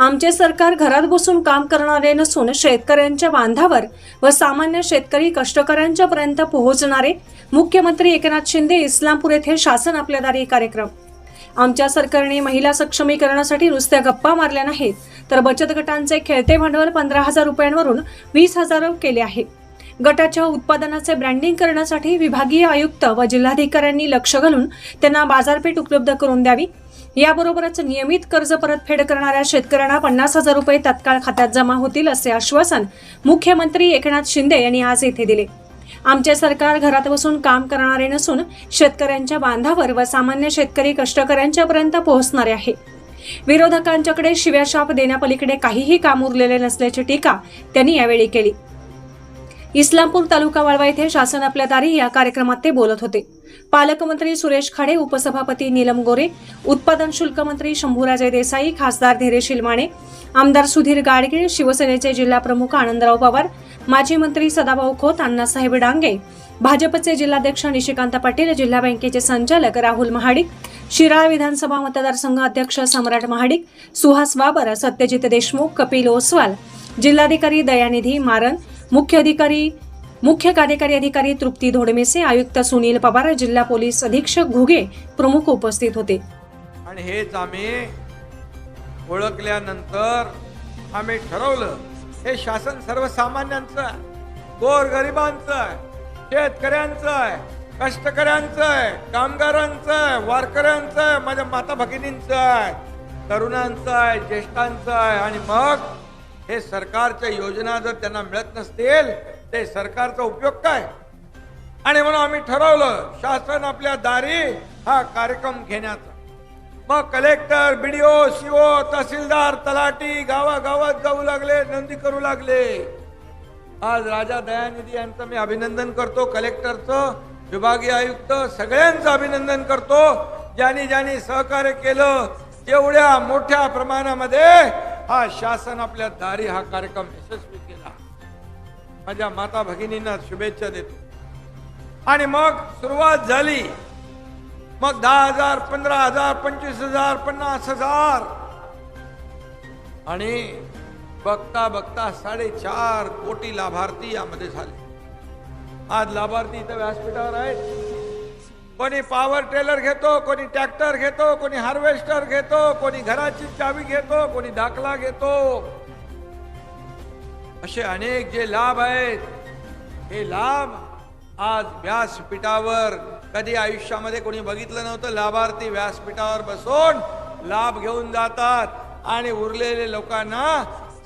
आमचे सरकार घरात बसून काम करणारे नसून शेतकऱ्यांच्या बांधावर व सामान्य शेतकरी कष्टकऱ्यांच्या पर्यंत पोहोचणारे मुख्यमंत्री एकनाथ शिंदे इस्लामपूर येथे शासन आपल्या दारी कार्यक्रम. आमच्या सरकारने महिला सक्षमीकरणासाठी नुसत्या गप्पा मारल्या नाहीत तर बचत गटांचे खेळते भांडवल पंधरा हजार रुपयांवरून वीस हजार केले आहे. गटाच्या उत्पादनाचे ब्रँडिंग करण्यासाठी विभागीय आयुक्त व जिल्हाधिकाऱ्यांनी लक्ष घालून त्यांना बाजारपेठ उपलब्ध करून द्यावी. याबरोबरच नियमित कर्ज परतफेड करणाऱ्या शेतकऱ्यांना पन्नास हजार रुपये तत्काळ खात्यात जमा होतील असे आश्वासन मुख्यमंत्री एकनाथ शिंदे यांनी आज येथे दिले. आमचे सरकार घरात बसून काम करणारे नसून शेतकऱ्यांच्या बांधावर व सामान्य शेतकरी कष्टकऱ्यांच्यापर्यंत पोहोचणारे आहे. विरोधकांच्याकडे शिव्याशाप देण्यापलीकडे काहीही काम उरलेले नसल्याची टीका त्यांनी यावेळी केली. इस्लामपूर तालुका वाळवा येथे शासन आपल्या दारी या कार्यक्रमात ते बोलत होते. पालकमंत्री सुरेश खाडे उपसभापती नीलम गोरे उत्पादन शुल्क मंत्री शंभूराजय देसाई खासदार धीरेशील माने आमदार सुधीर गाडगीळ शिवसेनेचे जिल्हा प्रमुख आनंदराव पवार माजी मंत्री सदाभाऊ खोत अण्णासाहेब डांगे भाजपचे जिल्हाध्यक्ष निशिकांत पाटील जिल्हा बँकेचे संचालक राहुल महाडिक शिराळ विधानसभा मतदारसंघ अध्यक्ष सम्राट महाडिक सुहास बाबर सत्यजित देशमुख कपिल ओसवाल जिल्हाधिकारी दयानिधी मारन मुख्य अधिकारी मुख्य कार्यकारी अधिकारी तृप्ती धोडमेसे आयुक्त सुनील पवार जिल्हा पोलीस अधीक्षक घुगे प्रमुख उपस्थित होते. आणि हेच आम्ही ओळखल्यानंतर आम्ही ठरवलं हे शासन सर्वसामान्यांचं आहे गोरगरिबांचं आहे शेतकऱ्यांचं आहे कष्टकऱ्यांचं आहे कामगारांचं आहे वारकऱ्यांचं आहे माझ्या माता भगिनींचं आहे तरुणांचं आहे ज्येष्ठांचं आहे आणि मग हे सरकारच्या योजना जर त्यांना मिळत नसतील ते सरकारचा उपयोग काय? आणि म्हणून आम्ही ठरवलं शासन आपल्या दारी हा कार्यक्रम घेण्याचा. मग कलेक्टर बीडीओ सीओ तहसीलदार तलाटी गावागावात जाऊ लागले नोंदी करू लागले. आज राजा दयानिधी यांचं मी अभिनंदन करतो कलेक्टरचं विभागीय आयुक्त सगळ्यांचं अभिनंदन करतो. ज्यांनी ज्यांनी सहकार्य केलं तेवढ्या मोठ्या प्रमाणामध्ये हा शासन आपल्या दारी हा कार्यक्रम यशस्वी केला. माझ्या माता भगिनींना शुभेच्छा देतो. आणि मग सुरुवात झाली. मग दहा हजार पंधरा हजार पंचवीस हजार पन्नास हजार. आणि बघता बघता साडेचार कोटी लाभार्थी यामध्ये झाले. आज लाभार्थी इथं व्यासपीठावर आहेत. कोणी पॉवर टेलर घेतो कोणी ट्रॅक्टर घेतो कोणी हार्वेस्टर घेतो कोणी घराची चावी घेतो कोणी दाखला घेतो. असे अनेक जे लाभ आहेत हे लाभ आज व्यासपीठावर कधी आयुष्यामध्ये कोणी बघितलं नव्हतं लाभार्थी व्यासपीठावर बसून लाभ घेऊन जातात आणि उरलेले लोकांना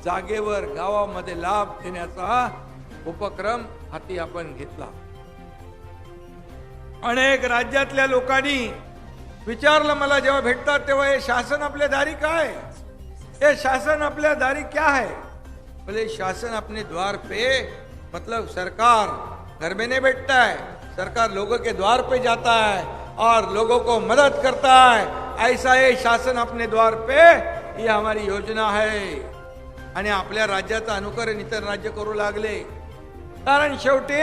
जागेवर गावामध्ये लाभ देण्याचा उपक्रम हाती आपण घेतला. अनेक राज्यातल्या लोकांनी विचारलं मला जेव्हा भेटतात तेव्हा हे शासन आपल्या दारी काय हे शासन आपल्या दारी क्या है बोले शासन अपने द्वार पे मतलब सरकार घर में नहीं बैठता है सरकार लोगों के द्वार पे जाता है और लोगों को मदद करता है। ऐसा ये शासन अपने द्वार पे ये हमारी योजना है। आणि आपल्या राज्याचं अनुकरण इतर राज्य करू लागले. कारण शेवटी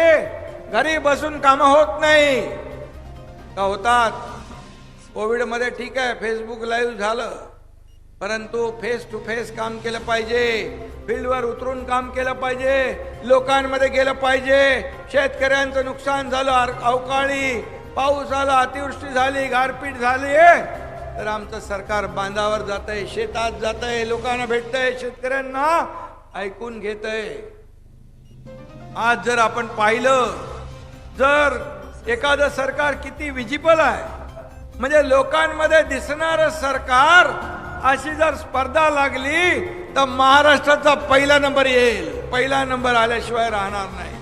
घरी बसून कामं होत नाही. का होतात? कोविडमध्ये ठीक आहे फेसबुक लाईव्ह झालं. परंतु फेस टू फेस काम केलं पाहिजे. फील्डवर उतरून काम केलं पाहिजे. लोकांमध्ये गेलं पाहिजे. शेतकऱ्यांचं नुकसान झालं अवकाळी. पाऊस आला अतिवृष्टी झाली गारपीट झाली तर आमचं सरकार बांधावर जात आहे शेतात जात आहे लोकांना भेटतंय शेतकऱ्यांना ऐकून घेत आज जर आपण पाहिलं जर एखादं सरकार किती विजिबल आहे म्हणजे लोकांमध्ये दिसणारं सरकार अशी जर स्पर्धा लागली तर महाराष्ट्राचा पहिला नंबर येईल. पहिला नंबर आल्याशिवाय राहणार नाही.